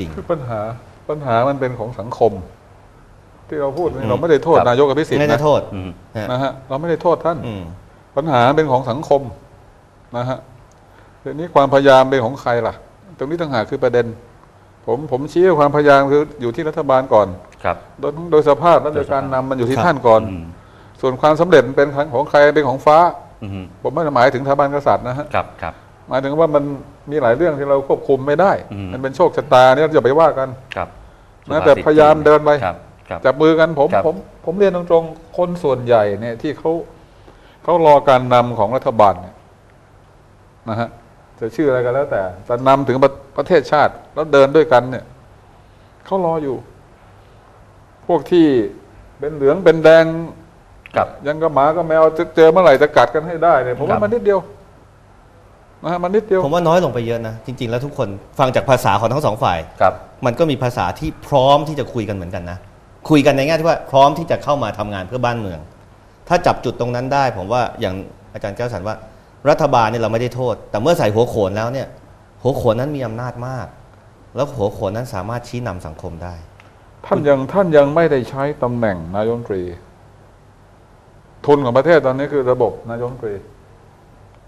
ริง คือปัญหาปัญหามันเป็นของสังคม ที่เราพูดอืนี่มเราไม่ได้โทษครับนายกอภิๆสิทธิ์ไม่ได้นะโทษอืมฮะนะฮะเราไม่ได้โทษท่านอืมปัญหาเป็นของสังคมนะฮะทีนี้ความพยายามเป็นของใครล่ะ ตรงนี้ต่างหากคือประเด็น ผมผมชี้ว่าความพยายามคืออยู่ที่รัฐบาลก่อนครับโดยโดยสภาพและโดยการนำมันอยู่ที่ครับท่านก่อนอืมส่วนความสำเร็จมันเป็นของใครเป็นของฟ้าอืมผมไม่ได้หมายถึงสถาบันกษัตริย์นะฮะครับครับ หมายถึงว่ามันมีหลายเรื่องที่เราควบคุมไม่ได้ อืม มันเป็นโชคชะตาเนี่ยเราจะไปว่ากันครับนะแต่พยายามเดินไป ครับครับ จับมือกันผมครับ ผมผมเรียนตรงๆ คนส่วนใหญ่เนี่ยที่เขาเขารอการนำของรัฐบาลเนี่ยนะฮะจะชื่ออะไรกันแล้ว แต่แต่นำถึงประประเทศชาติแล้วเดินด้วยกันเนี่ยเขารออยู่ พวกที่เป็นเหลืองเป็นแดง ครับ ยังกับหมากับแมวจะเจอเมื่อไหร่จะกัดกันให้ได้เนี่ยผมครัว่าบ มันนิดเดียว นะฮะมันนิดเดียวผมว่าน้อยลงไปเยอะนะ จริง ๆ แล้วทุกคนฟังจากภาษาของทั้งสองฝ่าย ครับ มันก็มีภาษาที่พร้อมที่จะคุยกันเหมือนกันนะ คุยกันในแง่ที่ว่าพร้อมที่จะเข้ามาทำงานเพื่อบ้านเมือง ถ้าจับจุดตรงนั้นได้ ผมว่าอย่างอาจารย์แก้วสันว่า รัฐบาลเนี่ยเราไม่ได้โทษ แต่เมื่อใส่หัวโขนแล้วเนี่ยหัวโขนนั้นมีอำนาจมาก แล้วหัวโขนนั้นสามารถชี้นำสังคมได้ ท่านยังท่านยังไม่ได้ใช้ตำแหน่งนายกรัฐมนตรี ทุนของประเทศตอนนี้คือระบบนายกรัฐมนตรี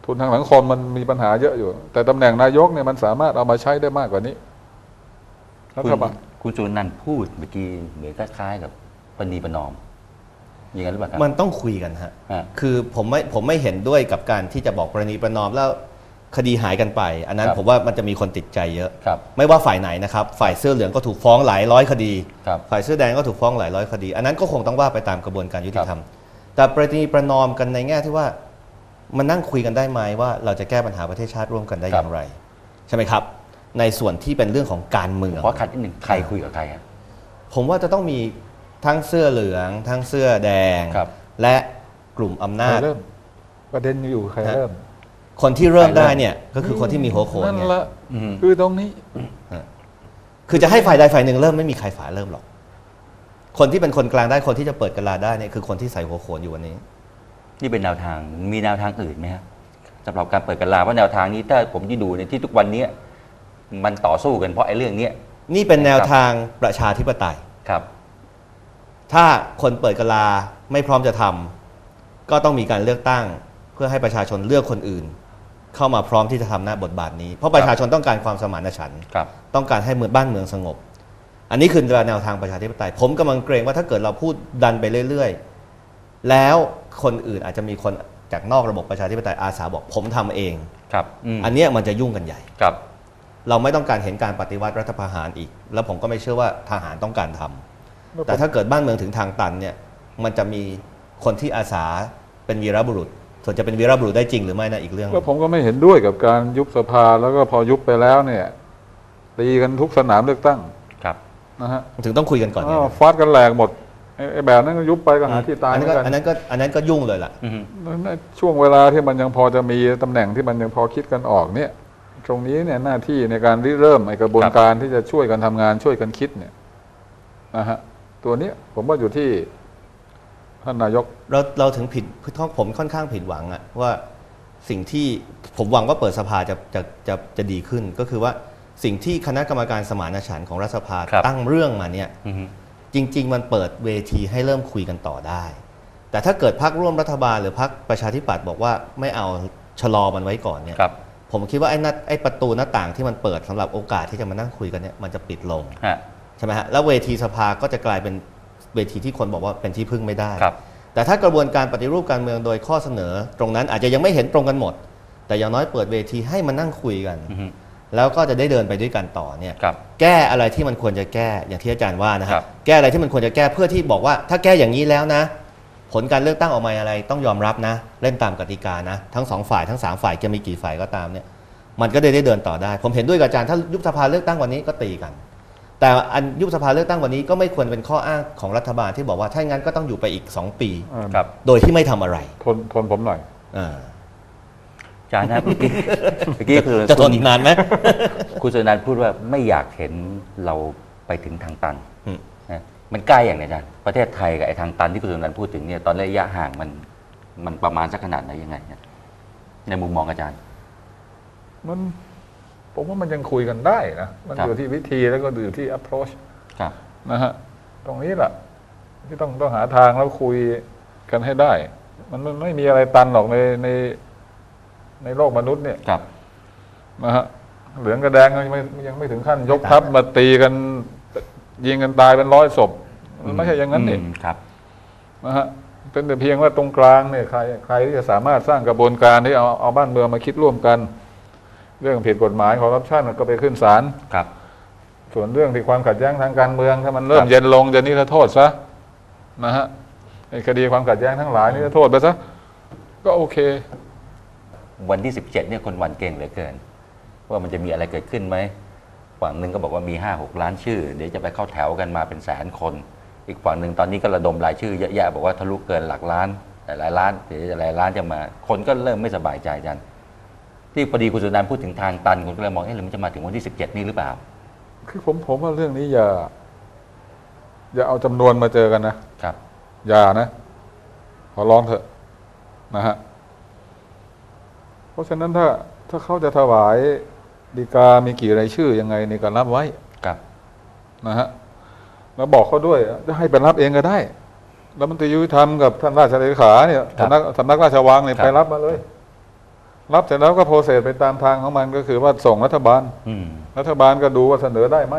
ทุนทางสังคมมันมีปัญหาเยอะอยู่ แต่ตำแหน่งนายกเนี่ยมันสามารถเอามาใช้ได้มากกว่านี้รัคุณฐบาลคุณสุนันท์พูดเมื่อกี้เหมือนคล้ายๆกับปณีประนอมอย่างนั้นหรือเปล่าครับมันต้องคุยกันฮะฮะคือผมไม่ผมไม่เห็นด้วยกับการที่จะบอกประนีประนอมแล้วคดีหายกันไป อันนั้นครับผมว่ามันจะมีคนติดใจเยอะครับไม่ว่าฝ่ายไหนนะครับ ฝ่ายเสื้อเหลืองก็ถูกฟ้องหลายร้อยคดีครับฝ่ายเสื้อแดงก็ถูกฟ้องหลายร้อยคดี อันนั้นก็คงต้องว่าไปตามกระบวนการยุติธรรม แต่ประนีประนอมกันในแง่ที่ว่า มันนั่งคุยกันได้ไหมว่าเราจะแก้ปัญหาประเทศชาติร่วมกันได้อย่างไร ใช่ไหมครับ ในส่วนที่เป็นเรื่องของการเมืองขอขัดนิดหนึ่งใครคุยกับใครครับผมว่าจะต้องมีทั้งเสื้อเหลือง ทั้งเสื้อแดงครับและกลุ่มอำใครนาจเริ่มประเด็นอยู่ใครฮะเริ่ม คนที่เริ่มใครเริ่มได้เนี่ยก็คือคนที่มีหัวโขนนั่นไงละอืมคือตรงนี้ คือจะให้ฝ่ายใดฝ่ายหนึ่งเริ่มไม่มีใครฝ่ายเริ่มหรอก คนที่เป็นคนกลางได้คนที่จะเปิดกระลาได้เนี่ยคือคนที่ใส่หัวโขนอยู่วันนี้ นี่เป็นแนวทางมีแนวทางอื่นไหมครับสำหรับการเปิดกันลาว่าแนวทางนี้ถ้าผมที่ดูในยที่ทุกวันเนี้ยมันต่อสู้กันเพราะไอ้เรื่องเนี้ยนี่เป็นแนวทางประชาธิปไตยครับ ถ้าคนเปิดกะลาไม่พร้อมจะทำก็ต้องมีการเลือกตั้ง เพื่อให้ประชาชนเลือกคนอื่น เข้ามาพร้อมที่จะทำหน้าบทบาทนี้ เพราะประชาชนต้องการความสมานฉันท์ครับต้องการให้เมืองบ้านเมืองสงบ อันนี้คือแนวทางประชาธิปไตย ผมกำลังเกรงว่าถ้าเกิดเราพูดดันไปเรื่อย ๆ แล้ว คนอื่นอาจจะมีคนจากนอกระบบประชาธิปไตยอาสาบอกผมทำเองครับอืมอันเนี้ยมันจะยุ่งกันใหญ่ครับ เราไม่ต้องการเห็นการปฏิวัติรัฐประหารอีก แล้วผมก็ไม่เชื่อว่าทหารต้องการทำแต่ถ้าเกิดบ้านเมืองถึงทางตันเนี่ยมันจะมีคนที่อาสาเป็นวีรบุรุษ ส่วนจะเป็นวีรบุรุษได้จริงหรือไม่นะอีกเรื่องแล้วผมก็ไม่เห็นด้วยกับการยุบสภาแล้วก็พอยุบไปแล้วเนี่ยตีกันทุกสนามเลือกตั้งครับนะฮะถึงต้องคุยกันก่อนไงอ้าวฟาดกันแหลกหมด ไอ้ไอ้แบบนั้นก็ยุบไปก็หาที่ตายอันเหมืนั้อนนก็กันอันนั้นก็อันนั้นก็ยุ่งเลยล่ะอืมในช่วงเวลาที่มันยังพอจะมีตำแหน่งที่มันยังพอคิดกันออกเนี่ย ตรงนี้เนี่ยหน้าที่ในการริเริ่มไอ้กระบวนการที่จะช่วยกันทำงานช่วยกันคิดเนี่ยนะฮะตัวเนี้ยผมว่าอยู่ที่ท่านนายกเราเราถึงผิดผมค่อนข้างผิดหวังอะว่าสิ่งที่ผมหวังว่าเปิดสภาจะจะจะจะดีขึ้น ก็คือว่าสิ่งที่คณะกรรมการสมานฉันท์ของรัฐสภาครับตั้งเรื่องมาเนี่ยอืม จริง ๆ มันเปิดเวทีให้เริ่มคุยกันต่อได้ แต่ถ้าเกิดพักร่วมรัฐบาลหรือพักประชาธิปัตย์บอกว่าไม่เอาชะลอมันไว้ก่อนเนี่ยครับ ผมคิดว่าไอ้หน้าไอ้ประตูหน้าต่างที่มันเปิดสำหรับโอกาสที่จะมานั่งคุยกันเนี่ยมันจะปิดลงฮะ ใช่ไหมฮะแล้วเวทีสภาก็จะกลายเป็นเวทีที่คนบอกว่าเป็นที่พึ่งไม่ได้ ครับ แต่ถ้ากระบวนการปฏิรูปการเมืองโดยข้อเสนอ ตรงนั้นอาจจะยังไม่เห็นตรงกันหมด แต่อย่างน้อยเปิดเวทีให้มานั่งคุยกัน อืม แล้วก็จะได้เดินไปด้วยกันต่อเนี่ยครับ แก้อะไรที่มันควรจะแก้อย่างที่อาจารย์ว่านะคครัรับบแก้อะไรที่มันควรจะแก้เพื่อที่บอกว่า ถ้าแก้อย่างนี้แล้วนะ ผลการเลือกตั้งออกมาอะไรต้องยอมรับนะ เล่นตามกติกานะ ทั้งสองฝ่ายทั้งสามฝ่ายจะมีกี่ฝ่ายก็ตามเนี่ย มันก็ได้ได้เดินต่อได้ ผมเห็นด้วยกับอาจารย์ถ้ายุบสภาเลือกตั้งวันนี้ก็ตีกัน แต่อันยุบสภาเลือกตั้งวันนี้ก็ไม่ควรเป็นข้ออ้างของรัฐบาลที่บอกว่าถ้างั้นก็ต้องอยู่ไปอีก 2 ปี ครับ โดยที่ไม่ทำอะไร ทนทนผมหน่อย อ่าอา จารย์นะเมื่อกี้เมื่อกี้คือจะทนอีกนานไหมคุณสุนันท์พูดว่าไม่อยากเห็นเราไปถึงทางตันอืมนะมันใกล้อย่างไรอาจารย์ประเทศไทยกับไอ้ทางตันที่คุณสุนันท์พูดถึงเนี่ยตอนระยะห่างมันมันประมาณสักขนาดไหนยังไงเนี่ยในมุมมองอาจารย์ มันผผมว่ามันยังคุยกันได้นะมันครับอยู่ที่วิธีแล้วก็อยู่ที่ approach ครับนะฮะตรงนี้แหละที่ต้องต้องหาทางแล้วคุยกันให้ได้ มันมันไม่มีอะไรตันหรอกในใน ในโลกมนุษย์เนี่ยครับนะฮะเหลืองกับแดงยังไม่ยังไม่ถึงขั้นยกทัพมาตีกัน ยิงกันตายเป็นร้อยศพมันไม่ใช่อย่างนั้นนี่มครับนะฮะเป็นแต่เพียงว่าตรงกลางเนี่ยใครใครที่จะสามารถสร้างกระบวนการที่เอาเอาบ้านเมืองมาคิดร่วมกัน เรื่องผิดกฎหมายคอร์รัปชันก็ไปขึ้นศาลครับ ส่วนเรื่องที่ความขัดแย้งทางการเมือง ถ้ามันเริ่คมรับเย็นลงจะนิรโทษซะนะฮะไอ้คดีความขัดแย้งทั้งหลายนิรโทษไปซะก็โอเค วันที่ 17เนี่ยคนหวันเก่งเหลือเกิน ว่ามันจะมีอะไรเกิดขึ้นไหมฝั่งหนึ่งก็บอกว่ามี 5 6 ล้านชื่อ เดี๋ยวจะไปเข้าแถวกันมาเป็นแสนคน อีกฝั่งหนึ่งตอนนี้ก็ระดมรายชื่อเยอะแยะบอกว่าทะลุเกินหลักล้านหลายๆล้านเดี๋ยวหลายล้านจะมา คนก็เริ่มไม่สบายใจกันที่พอดีคุณสุนันท์พูดถึงทางตันคนก็เลยมองเอ๊ะหรือมันจะมาถึงวันที่ 17 นี่หรือเปล่า คือผมผมว่าเรื่องนี้อย่า อย่าเอาจำนวนมาเจอกันนะครับ อย่านะ ขอร้องเถอะนะฮะเพ ราะฉะนั้นถ้าถ้าเขาจะถวายดีกามีกี่รายชื่อยังไงนี่ก็รับไว้ครับนะฮะแล้วบอกเขาด้วยจะให้ไปรับเองก็ได้แล้วมันตรียุติธรรมกับท่านราชเลขาเนี่ยครับสำนักสำนักราชวังเนี่ยครับไปรับมาเลย รับเสร็จแล้วก็โปรเซสไปตามทางของมันก็คือว่าส่งรัฐบาลอืมรัฐบาลก็ดูว่าเสนอได้ไหม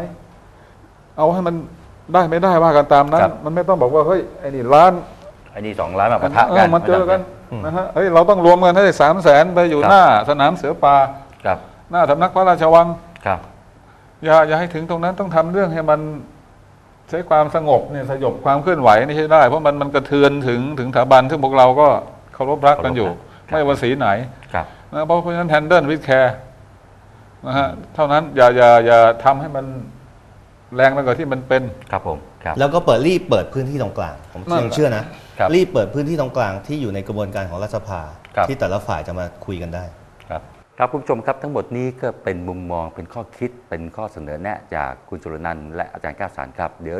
เอาให้มันได้ไม่ได้ว่ากันตามนั้นครับมันไม่ต้องบอกว่าเฮ้ยไอ้นี่ล้านไอ้นี่สองล้านมาปะทะเอกัอนมันเจอกันอืมนะฮะเฮ้ยเราต้องรวมกันให้สามแสนไปอยู่ครับหน้าสนามเสือป่าครับ หน้าสำนักพระราชวังครับ อย่าอย่าให้ถึงตรงนั้นต้องทำเรื่องให้มันใช้ความสงบเนี่ยสยบความเคลื่อนไหวนี่ใช่ได้ เพราะมันมันกระเทือนถึงถึงสถาบันซึ่งพวกเราก็เคารพรักกันอยู่เคารพรักไม่ว่าสีไหนครับนะเพราะฉะนั้นแฮนเดิลวิดแคร์นะฮะเท่านั้นอย่าอย่าอย่าทำให้มันแรงไปกว่าที่มันเป็นครับผมครับแล้วก็เปิดรีบเปิดพื้นที่ตรงกลาง ผมนั่นยังแหละเชื่อนะ ครับรีบเปิดพื้นที่ตรงกลางที่อยู่ในกระบวนการของรัฐสภา ครับ ที่แต่ละฝ่ายจะมาคุยกันได้ ครับครับคุณผู้ชมครับทั้งหมดนี้ก็เป็นมุมมองเป็นข้อคิดเป็นข้อเสนอแนะจากคุณจุลนันท์และอาจารย์ก้าวสารครับเดี๋ยว